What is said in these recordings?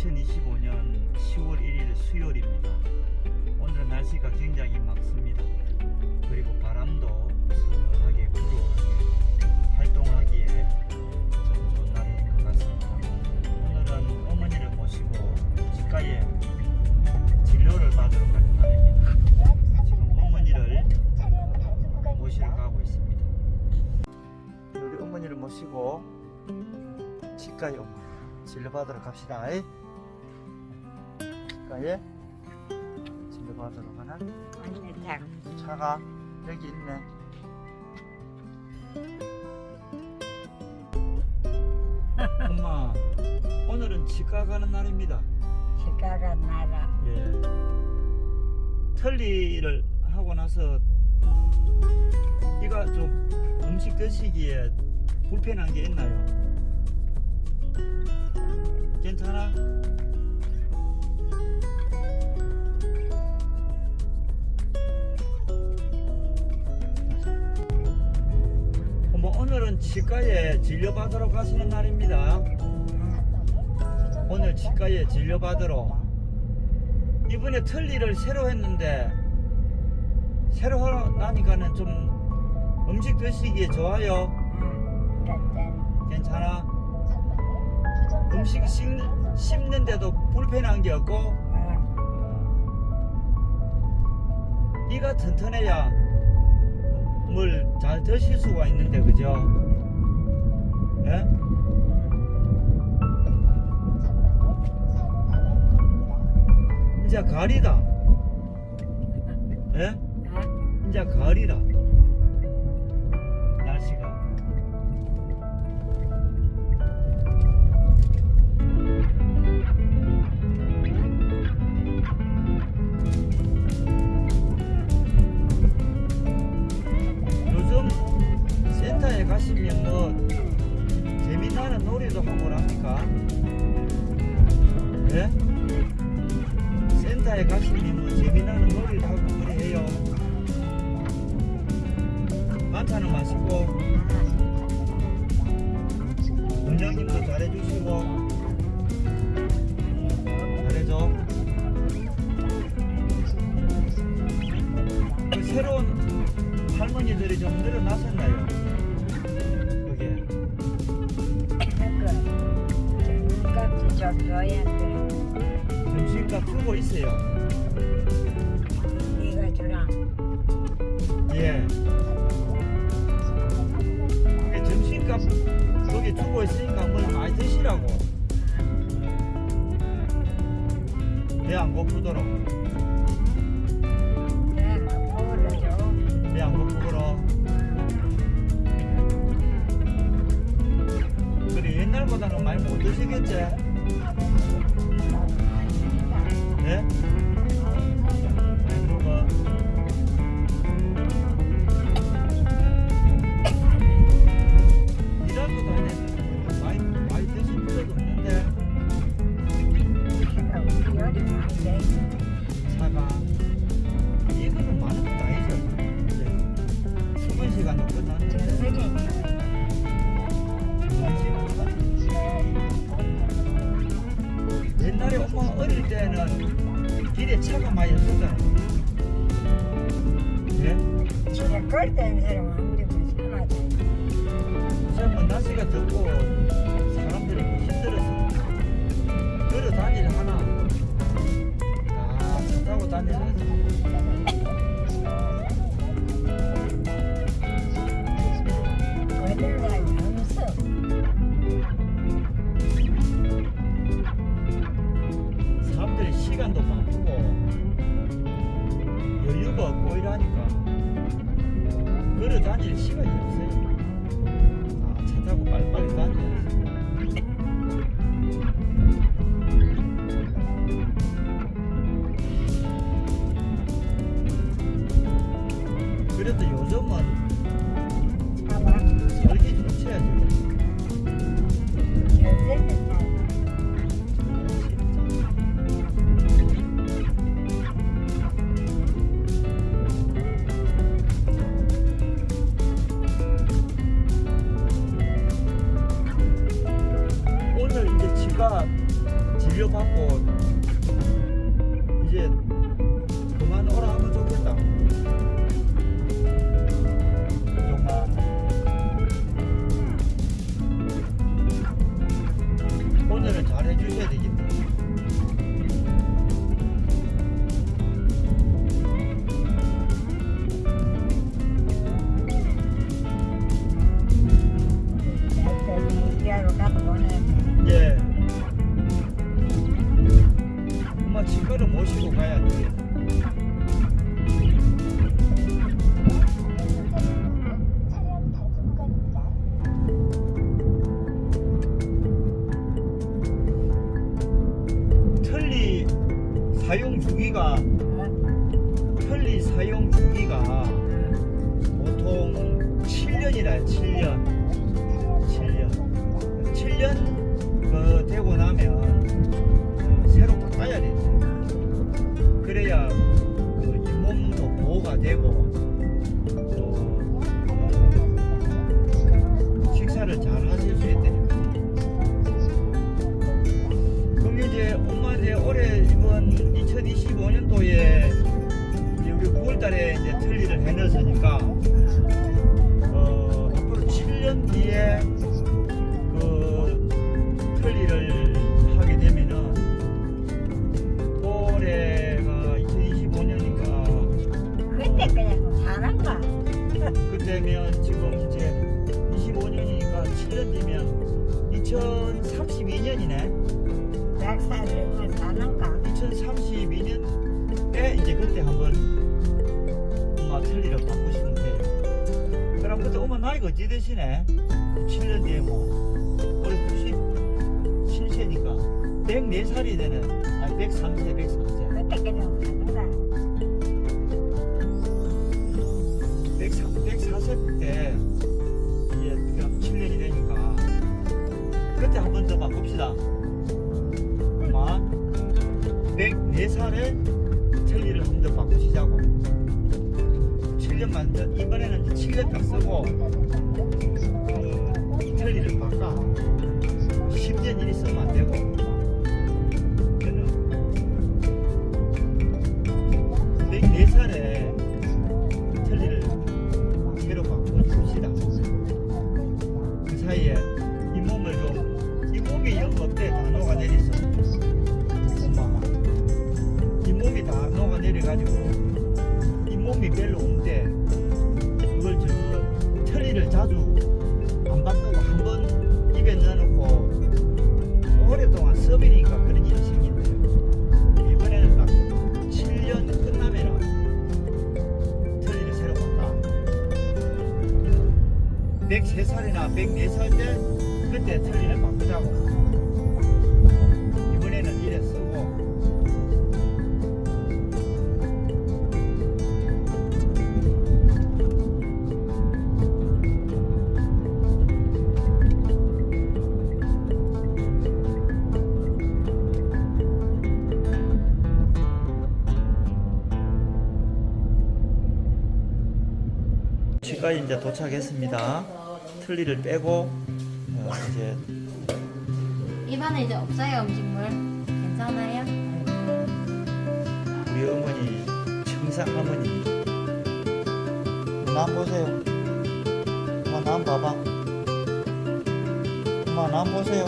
2025년 10월 1일 수요일입니다. 오늘은 날씨가 굉장히 맑습니다. 그리고 바람도 시원하게 불어오는 활동하기에 참 좋은 날인 것 같습니다. 오늘은 어머니를 모시고 치과에 진료를 받으러 가는 날입니다. 지금 어머니를 모시러 가고 있습니다. 우리 어머니를 모시고 치과에 진료 받으러 갑시다. 이. 치과에 진료 받으러 가는 언니 장 차가 여기 있네. 엄마, 오늘은 치과 가는 날입니다. 치과가 나라 예. 털리를 하고 나서 이가 좀 음식 드시기에 불편한 게 있나요? 괜찮아? 치과에 진료 받으러 가시는 날입니다. 오늘 치과에 진료 받으러 이번에 틀니를 새로 했는데 새로 하니까는 좀 음식 드시기에 좋아요. 괜찮아? 음식 씹는, 씹는데도 불편한 게 없고 이가 튼튼해야 뭘잘 드실 수가 있는데 그죠? 예? 이제 가을이다. 예? 이제 가을이라. 재미나는 놀이도 하고 합니까? 예? 센터에 가시면 돼 점심값 주고 있어요. 네가 주라 예. 예, 점심값 여기 주고 있으니까 뭘 많이 드시라고. 배 안 고프도록. 때는 길에 차가 많이 없었잖아요. 예? 집에 걸때는 사람 불쌍하다 우선 뭐 날씨가 덥고 사람들이 뭐 힘들어서 걸어 다니를 하나 다차 타고 다니면 이러니까 걸어 다닐 시간이 네? 7년 뒤에 뭐 올해 97세니까 104살이 되는 아니 103세 103세 그때 그냥 사는가. 103, 104세 때 이제 그럼 7년이 되니까 그때 한 번 더 바꿉시다. 엄마 104살에 틀니를 한 번 더 바꾸시자고 7년만 더 이번에는 이제 7년 딱 쓰고 그 틀니를 바꿔 10년 일이 쓰면 안되 104살 때 그때 틀니를 바꾸자고. 이번에는 이래 쓰고. 치과 이제 도착했습니다 틀니를 빼고 어, 이제 입안에 이제 없어요 음식물 괜찮아요? 우리 어머니 청상 어머니. 남 보세요. 엄마 남 봐봐. 엄마 남 보세요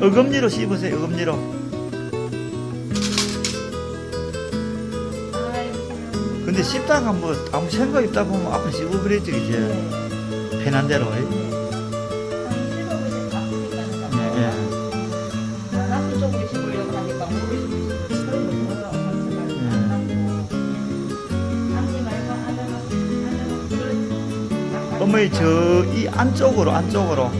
어금니로 씹으세요 어금니로. 근데 씹다가 뭐 아무 생각 있다 보면 앞에 씹어 그랬지 이제. 편한 대로. 하다가 하다가 그러지 어머니 저 이 안쪽으로 안쪽으로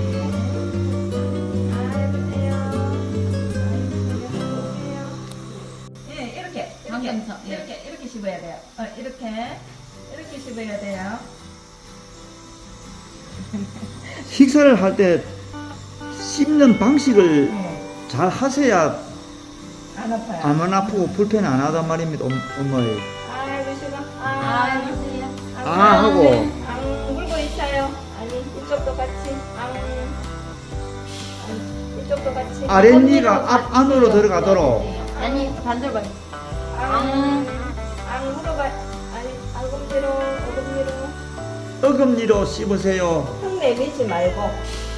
이렇게 방향성 이렇게 이렇게 씹어야 돼요. 어, 이렇게 이렇게 씹어야 돼요. 식사를 할 때 씹는 방식을 네, 잘 하셔야 안 아파요. 안 아프고 불편 안 하단 말입니다 엄- 어머니 아이고 싫어. 아, 아, 보세요. 아 하고 앙 물고 있어요. 아니 이쪽도 같이. 앙. 아니, 이쪽도 같이. 아랫니가 앞 안으로 들어가도록 아니, 반대로 봐. 앙. 앙 물어봐. 아니 어금니로 어금니로. 어금니로 씹으세요 턱 내미지 말고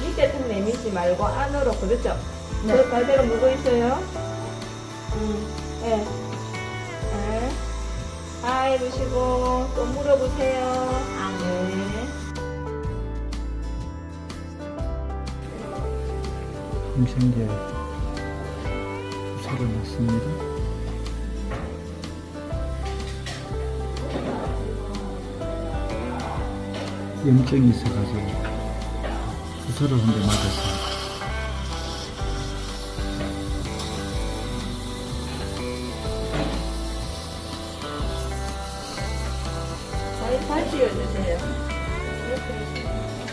밑에 턱 내미지 말고 안으로 그렇죠. 네. 그 그대로 물고 있어요. 음, 예. 네. 아, 이러시고 또 물어보세요. 아, 네. 음생제 주사를 맞습니다 염증이 있어가지고 주사를 한대 씌워주세요. 이렇게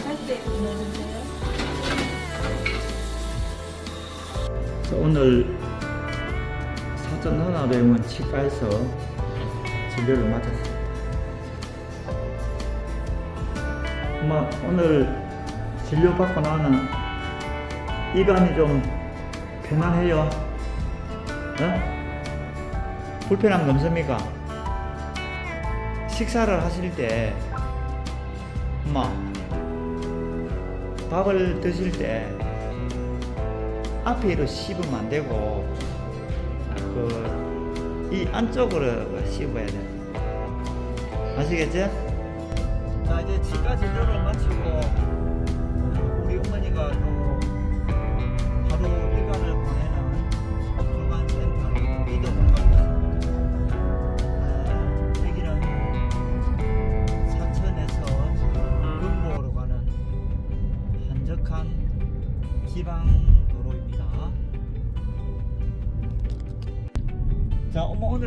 잘 씌워주세요. 자, 오늘 사전 하나병원 치과에서 진료를 맞았습니 다. 엄마 오늘 진료 받고 나는 이감이 좀 편안해요. 어? 불편한 거 없습니까? 식사를 하실 때 엄마 밥을 드실 때 앞에로 씹으면 안 되고 그 이 안쪽으로 씹어야 돼. 아시겠지? 자 이제 치과 진료를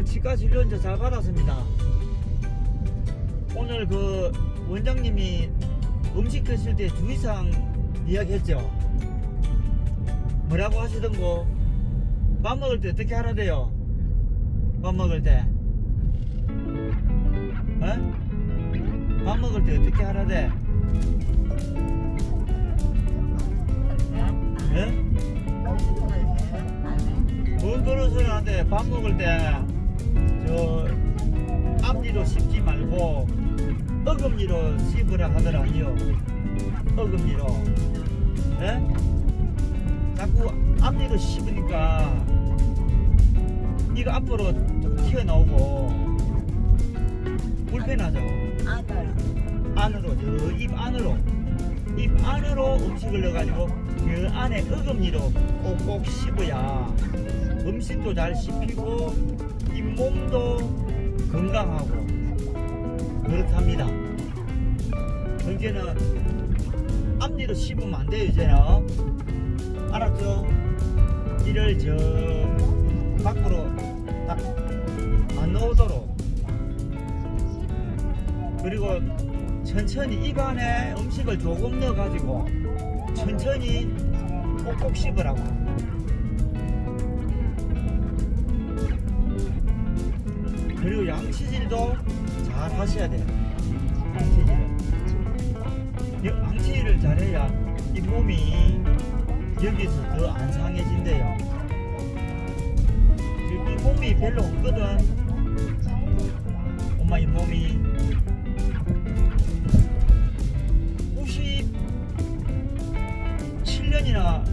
치과 진료 이제 잘 받았습니다. 오늘 그 원장님이 음식 드실 때 주의사항 이야기했죠. 뭐라고 하시던 거? 밥 먹을 때 어떻게 하라 돼요? 밥 먹을 때? 어? 밥 먹을 때 어떻게 하라 돼? 예? 뭔 그릇을 하는데 밥 먹을 때 저 앞니로 씹지 말고 어금니로 씹으라 하더라니요 어금니로 예? 자꾸 앞니로 씹으니까 이거 앞으로 좀 튀어나오고 불편하죠. 안으로 저입 안으로 입 안으로 음식을 넣어가지고 그 안에 어금니로 꼭꼭 씹어야 음식도 잘 씹히고 잇몸도 건강하고 그렇답니다. 그게는 앞니로 씹으면 안 돼요 이제는 알았죠? 이를 저 밖으로 딱안 나오도록 그리고 천천히 입안에 음식을 조금 넣어가지고 천천히 꼭꼭 씹으라고. 그리고 양치질도 잘 하셔야 돼요. 양치질을. 이 양치질을 잘해야 이 몸이 여기서 더 안 상해진대요. 이 몸이 별로 없거든. 엄마 이 몸이 97년이나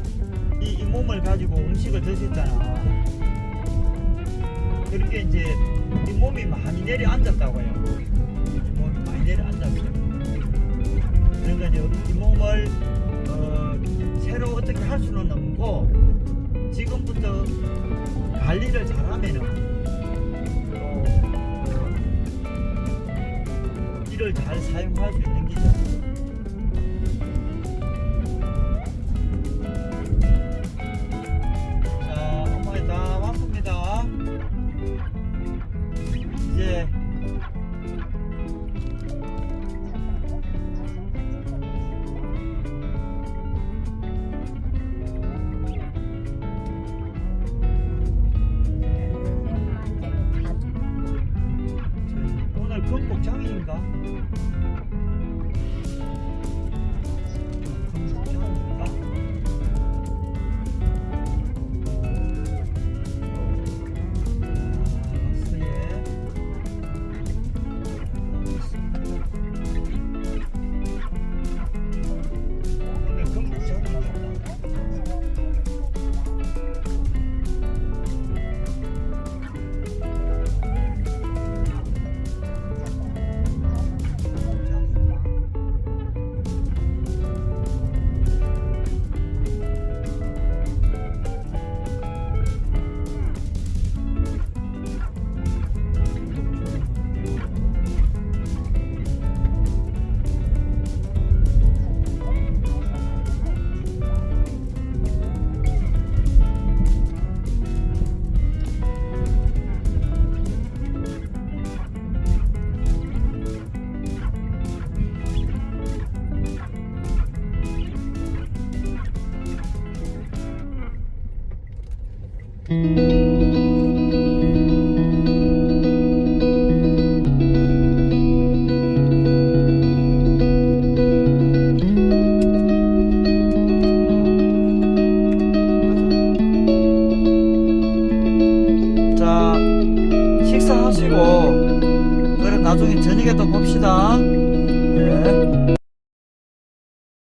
이, 이 몸을 가지고 음식을 드셨잖아. 그렇게 이제 이 몸이 많이 내려앉았다고요. 이 몸이 많이 내려앉았어요. 그러니까 이제 이 몸을 어, 새로 어떻게 할 수는 없고 지금부터 관리를 잘하면은 또 어, 이를 잘 사용할 수 있는 기죠. 금수